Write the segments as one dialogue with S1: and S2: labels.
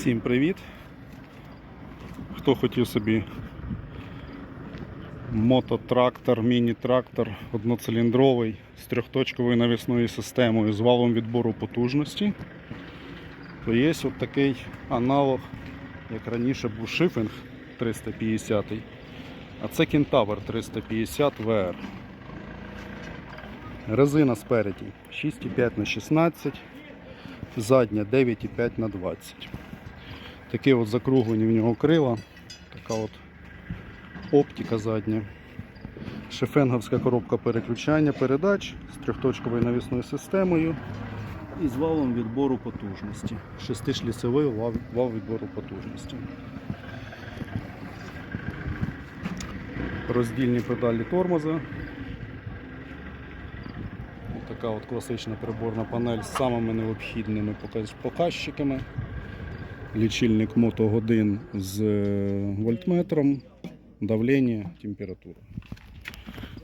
S1: Всім привіт! Хто хотів собі мототрактор, міні-трактор одноциліндровий з трьохточковою навісною системою з валом відбору потужності, то є от такий аналог, як раніше був шифінг 350, а це кентавр 350 VR. Резина спереді 6,5 на 16 задня 9,5 на 20. Такі от закруглені в нього крила, така от оптика задня. Шефенговська коробка переключання передач з трьохточковою навісною системою і з валом відбору потужності. Шестишліцевий вал, відбору потужності. Роздільні педалі тормоза. Така от класична приборна панель з самими необхідними показ- показчиками. Лічильник мотогодин з е, вольтметром, давлення, температура.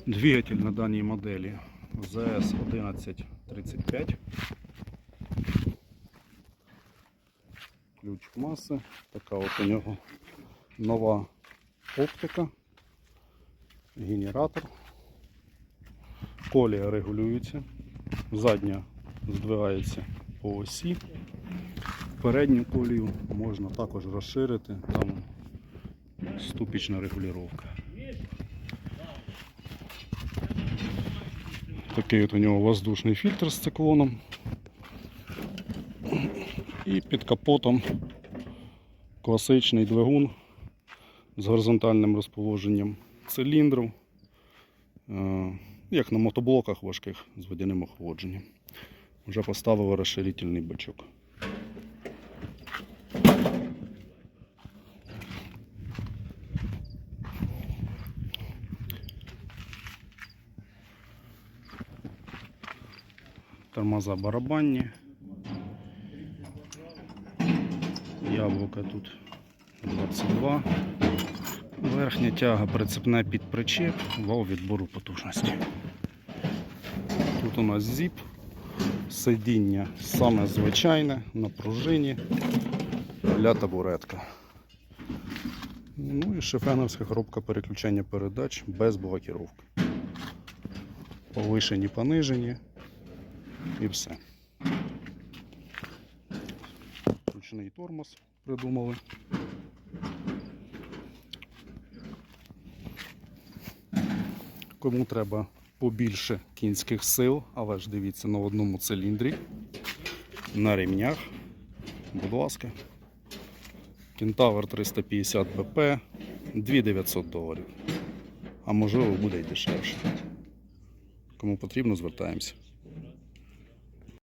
S1: Двигатель на даній моделі ZS 1135. Ключ маси. Така от у нього нова оптика, генератор. Колія регулюється, задня здвигається по осі. Передню колію можна також розширити, там ступічна регулювання. Такий от у нього воздушний фільтр з циклоном. І під капотом класичний двигун з горизонтальним розположенням циліндрів, е, як на мотоблоках важких з водяним охолодженням. Вже поставили розширительний бачок. Тормоза барабанні. Яблука тут 22. Верхня тяга прицепна під причеп, вал відбору потужності. Тут у нас зіп, сидіння саме звичайне на пружині для табуретка. Ну і шифеновська коробка переключення передач без блокіровки. Повишені, понижені і все. Ручний тормоз придумали. Кому треба побільше кінських сил, але ж дивіться на одному циліндрі, на ремнях. Будь ласка. Кентавр 350 БП 2900 доларів. А можливо буде й дешевше. Кому потрібно, звертаємося.